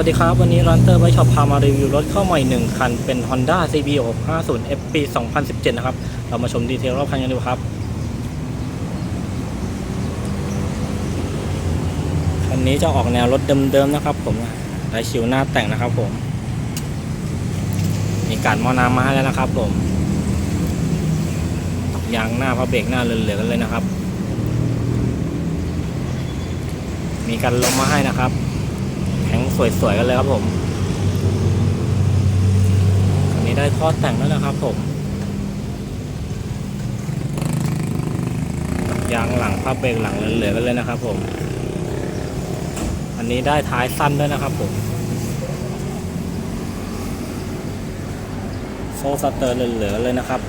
วัสดีครับ วันนี้ร้านเตอร์ไบช็อปพามารีวิวรถเข้าใหม่1คัน เป็น Honda CB 650 F ปี 2017 นะครับ เรามาชมดีเทลรอบคันกันดูครับ คันนี้จะออกแนวรถเดิมๆนะครับผมไดชิวหน้าแต่งนะครับผม มีการหมอน้ำมาให้แล้วนะครับผมยางหน้าพระเบรกหน้าเหลือๆกันเลยนะครับ มีกันลมมาให้นะครับ สวยๆกันเลยครับผมคันนี้ได้ท่อแต่งแล้วนะครับผมยางหลังพับเบรกหลังเหลือๆกันเลยนะครับผม อันนี้ได้ท้ายสั้นด้วยนะครับผมโซ่สเตอร์เหลือๆเลยนะครับ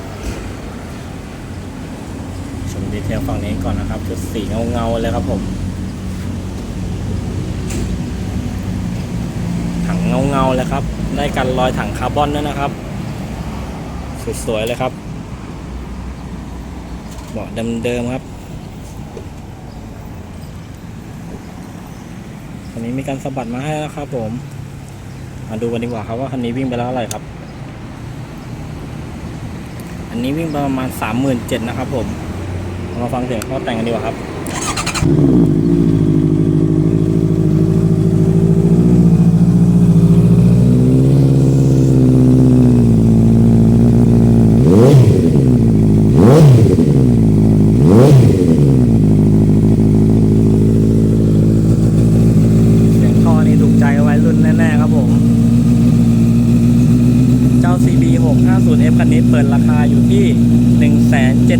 ชมดีเทลฝั่งนี้ก่อนนะครับชุดสีเงาๆเลยครับผม เงาๆเลยครับ ได้กันรอยถังคาร์บอนด้วยนะครับ สวยๆเลยครับเบาะเดิมๆครับคันนี้มีการสะบัดมาให้แล้วครับ ผมมาดูกันดีกว่าครับว่าคันนี้วิ่งไปแล้วเท่าไรครับ อันนี้วิ่งไปประมาณสามหมื่นเจ็ดนะครับ ผม มาฟังเสียงเขาแต่งกันดีกว่าครับ เสียงท่อ นี่ถูกใจไวรุ่นแน่ๆครับผม เจ้า CB 650F คันนี้เปิดราคาอยู่ที่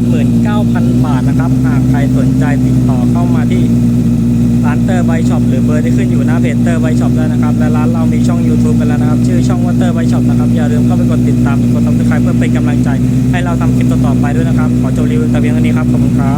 179,000 บาทนะครับ หากใครสนใจติดต่อเข้ามาที่ร้านเตอร์ไบช็อปหรือเบอร์ที่ขึ้นอยู่หน้าเพจเตอร์ไบช็อปแล้วนะครับ และร้านเรามีช่อง YouTube กันแล้วนะครับ ชื่อช่องว่าเตอร์ไบช็อปนะครับ อย่าลืมเข้าไปกดติดตามกดซับสไครป์เพื่อเป็นกำลังใจ ให้เราทำคลิปต่อๆไปด้วยนะครับ ขอจบรีวิวแต่เพียงเท่านี้ครับ ขอบคุณครับ